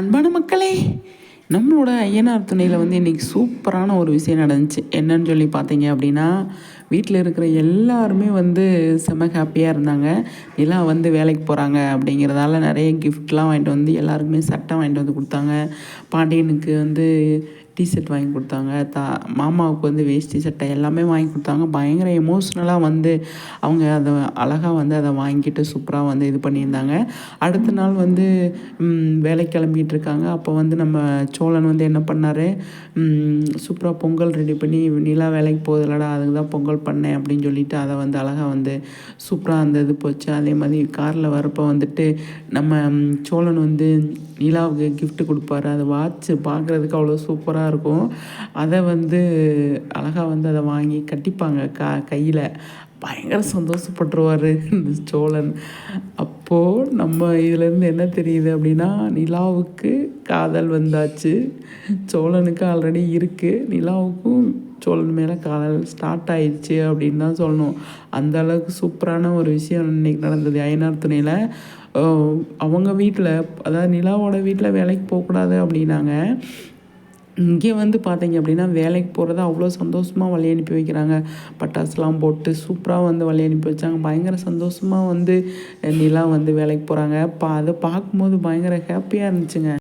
அன்பான மக்களே நம்மளோட ஐயனார் துணையில் வந்து இன்றைக்கி சூப்பரான ஒரு விஷயம் நடந்துச்சு. என்னன்னு சொல்லி பார்த்தீங்க அப்படின்னா வீட்டில் இருக்கிற எல்லாருமே வந்து செம ஹாப்பியாக இருந்தாங்க. எல்லாம் வந்து வேலைக்கு போகிறாங்க அப்படிங்கிறதால நிறைய கிஃப்ட்லாம் வாங்கிட்டு வந்து எல்லாருக்குமே சட்டை வாங்கிட்டு வந்து கொடுத்தாங்க. பாண்டியனுக்கு வந்து டிஷர்ட் வாங்கி கொடுத்தாங்க. தா மாமாவுக்கு வந்து வேஷ்டி சட்டை எல்லாமே வாங்கி கொடுத்தாங்க. பயங்கர எமோஷ்னலாக வந்து அவங்க அதை அழகாக வந்து அதை வாங்கிட்டு சூப்பராக வந்து இது பண்ணியிருந்தாங்க. அடுத்த நாள் வந்து வேலைக்கு கிளம்பிட்டு இருக்காங்க. அப்போ வந்து நம்ம சோழன் வந்து என்ன பண்ணார்? சூப்பராக பொங்கல் ரெடி பண்ணி நிலா வேலைக்கு போகுதுலடா அதுக்கு தான் பொங்கல் பண்ணேன் அப்படின்னு சொல்லிட்டு அதை வந்து அழகாக வந்து சூப்பராக அந்த இது போச்சு. அதே மாதிரி காரில் வரப்போ வந்துட்டு நம்ம சோழன் வந்து நிலாவுக்கு கிஃப்ட் கொடுப்பாரு. அது வாட்ச் பார்க்குறதுக்கு அவ்வளோ சூப்பராக இருக்கும். அதை வந்து அழகாக வந்து அதை வாங்கி கட்டிப்பாங்க கா கையில். பயங்கர சந்தோஷப்பட்டுருவார் இந்த சோழன். அப்போது நம்ம இதுலேருந்து என்ன தெரியுது அப்படின்னா நிலாவுக்கு காதல் வந்தாச்சு. சோழனுக்கு ஆல்ரெடி இருக்குது நிலாவுக்கும் சோழன் மேலே காதல் ஸ்டார்ட் ஆயிடுச்சு அப்படின்னு தான் சொல்லணும். அந்த அளவுக்கு சூப்பரான ஒரு விஷயம் இன்றைக்கி நடந்தது. ஐநார் துணையில் அவங்க வீட்டில் அதாவது நிலாவோட வீட்டில் வேலைக்கு போகக்கூடாது அப்படின்னாங்க. இங்கே வந்து பார்த்தீங்க அப்படின்னா வேலைக்கு போகிறத அவ்வளோ சந்தோஷமாக வழி அனுப்பி வைக்கிறாங்க. பட்டாசுலாம் போட்டு சூப்பராக வந்து வழி அனுப்பி வச்சாங்க. பயங்கர சந்தோஷமாக வந்து நிலா வந்து வேலைக்கு போகிறாங்க பா அதை பார்க்கும்போது பயங்கர ஹாப்பியாக இருந்துச்சுங்க.